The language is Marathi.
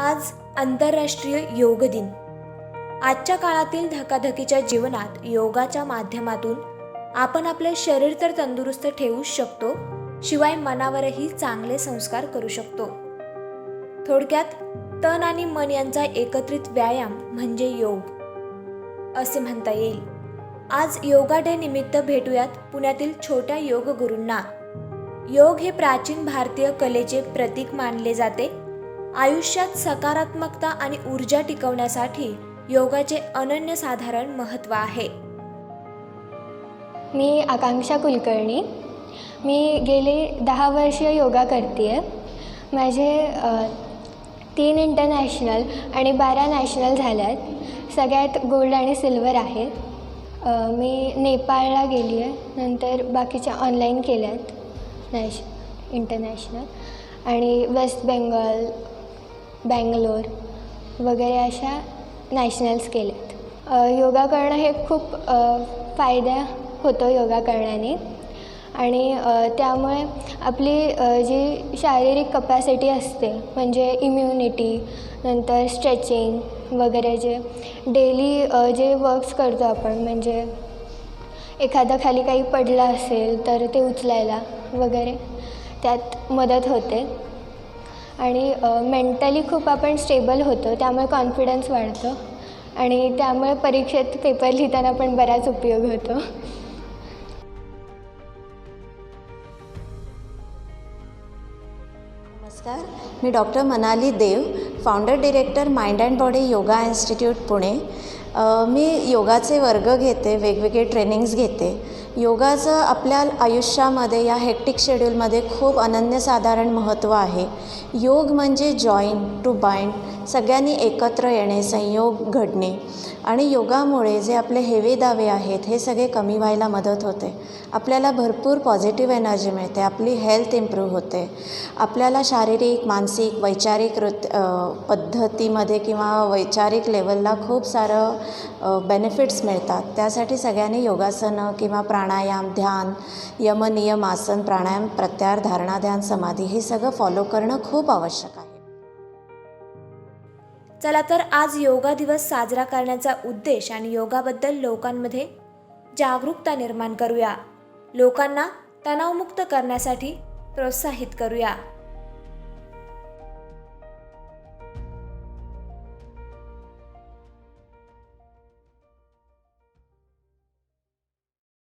आज आंतरराष्ट्रीय योग दिन. आजच्या काळातील धकाधकीच्या जीवनात योगाच्या माध्यमातून आपण आपले शरीर तर तंदुरुस्त ठेवू शकतो शिवाय मनावरही चांगले संस्कार करू शकतो. थोडक्यात तन आणि मन यांचा एकत्रित व्यायाम म्हणजे योग. असे म्हणता येईल. आज योगा डे निमित्त भेटूयात पुण्यातील छोट्या योग गुरूंना. योग हे प्राचीन भारतीय कलेचे प्रतीक मानले जाते. आयुष्यात सकारात्मकता आणि ऊर्जा टिकवण्यासाठी योगाचे अनन्यसाधारण महत्त्व आहे. मी आकांक्षा कुलकर्णी. मी गेली दहा वर्ष योगा करते आहे माझे तीन इंटरनॅशनल आणि बारा नॅशनल झाल्या आहेत सगळ्यात गोल्ड आणि सिल्वर आहेत. मी नेपाळला गेली आहे नंतर बाकीच्या ऑनलाईन केल्या आहेत नॅश इंटरनॅशनल आणि वेस्ट बेंगॉल बँगलोर वगैरे अशा नॅशनल्स केलेत. योगा करणं हे खूप फायदा होतो योगा करण्याने. आणि त्यामुळे आपली जी शारीरिक कपॅसिटी असते म्हणजे इम्युनिटी नंतर स्ट्रेचिंग वगैरे जे डेली जे वर्क्स करतो आपण म्हणजे एखादं खाली काही पडलं असेल तर ते उचलायला वगैरे त्यात मदत होते. आणि मेंटली खूप आपण स्टेबल होतो त्यामुळे कॉन्फिडन्स वाढतो. आणि त्यामुळे परीक्षेत पेपर लिहिताना पण बराच उपयोग होतो. नमस्कार. मी doctor Manali Dev founder director mind and body yoga institute Pune मी योगाचे वर्ग घेते वेगवेगळे ट्रेनिंग्स घेते. योगाचं आपल्या आयुष्यामध्ये या हेक्टिक शेड्यूलमध्ये खूप अनन्यसाधारण महत्त्व आहे. योग म्हणजे जॉईन टू बाइंड सगळ्यांनी एकत्र येणे संयोग घडणे आणि योगामुळे जे आपले हेवे दावे आहेत हे सगळे कमी व्हायला मदत होते. आपल्याला भरपूर पॉझिटिव्ह एनर्जी मिळते आपली हेल्थ इम्प्रूव्ह होते. आपल्याला शारीरिक मानसिक वैचारिक वृत्त पद्धतीमध्ये किंवा वैचारिक लेवलला खूप सारं बेनिफिट्स मिळतात. त्यासाठी सगळ्यांनी योगासनं किंवा प्राणायाम ध्यान यमनियम आसन प्राणायाम प्रत्यार धारणा ध्यान समाधी हे सगळं फॉलो करणं खूप आवश्यक आहे. चला तर आज योगा दिवस साजरा करण्याचा उद्देश आणि योगाबद्दल लोकांमध्ये जागरूकता निर्माण करूया. लोकांना तणावमुक्त करण्यासाठी प्रोत्साहित करूया.